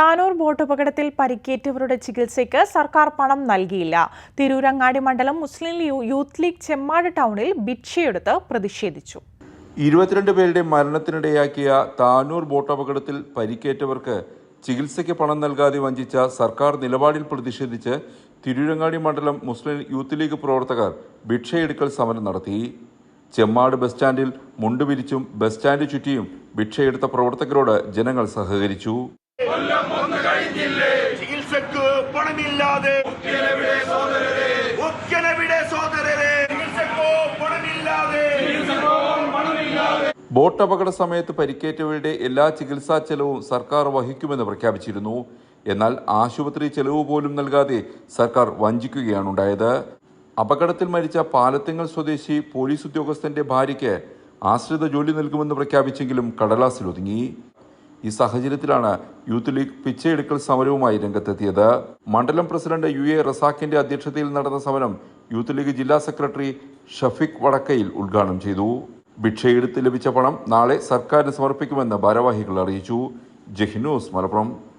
Tanur boat അപകടത്തിൽ പരിക്കേറ്റവരുടെ ചികിത്സയ്ക്ക് സർക്കാർ പണം നൽകിയില്ല. തിരൂരങ്ങാടി മണ്ഡലം മുസ്ലിം യൂത്ത് ലീഗ് ചെമ്മാട് ടൗണിൽ ഭിക്ഷയെടുത്ത് പ്രതിഷേധിച്ചു. ഇരുപത്തിരണ്ട് പേരുടെ മരണത്തിനിടയാക്കിയ താനൂർ ബോട്ട് അപകടത്തിൽ പരിക്കേറ്റവർക്ക് ചികിത്സയ്ക്ക് പണം നൽകാതെ വഞ്ചിച്ച സർക്കാർ നിലപാടിൽ പ്രതിഷേധിച്ച് തിരൂരങ്ങാടി മണ്ഡലം മുസ്ലിം യൂത്ത് ലീഗ് പ്രവർത്തകർ ഭിക്ഷയെടുക്കൽ സമരം നടത്തി. ചെമ്മാട് ബസ് സ്റ്റാൻഡിൽ മുണ്ടുപിരിച്ചും ബസ് സ്റ്റാൻഡ് ചുറ്റിയും ഭിക്ഷയെടുത്ത പ്രവർത്തകരോട് ജനങ്ങൾ സഹകരിച്ചു. ബോട്ട് അപകട സമയത്ത് പരിക്കേറ്റവരുടെ എല്ലാ ചികിത്സാ ചെലവും സർക്കാർ വഹിക്കുമെന്ന് പ്രഖ്യാപിച്ചിരുന്നു. എന്നാൽ ആശുപത്രി ചെലവ് പോലും നൽകാതെ സർക്കാർ വഞ്ചിക്കുകയാണുണ്ടായത്. അപകടത്തിൽ മരിച്ച പാലത്തിങ്ങൽ സ്വദേശി പോലീസ് ഉദ്യോഗസ്ഥന്റെ ഭാര്യയ്ക്ക് ആശ്രിത ജോലി നൽകുമെന്ന് പ്രഖ്യാപിച്ചെങ്കിലും കടലാസിലൊതുങ്ങി ഈ സാഹചര്യത്തിലാണ് യൂത്ത് ലീഗ് പിച്ചയെടുക്കൽ സമരവുമായി രംഗത്തെത്തിയത്. മണ്ഡലം പ്രസിഡന്റ് യു എ റസാഖിന്റെ അധ്യക്ഷതയിൽ നടന്ന സമരം യൂത്ത് ലീഗ് ജില്ലാ സെക്രട്ടറി ഷഫീഖ് വടക്കയിൽ ഉദ്ഘാടനം ചെയ്തു. ഭിക്ഷയെടുത്ത് ലഭിച്ച പണം നാളെ സർക്കാരിന് സമർപ്പിക്കുമെന്ന് ഭാരവാഹികൾ അറിയിച്ചു. ജഹിനൂസ് മലപ്പുറം.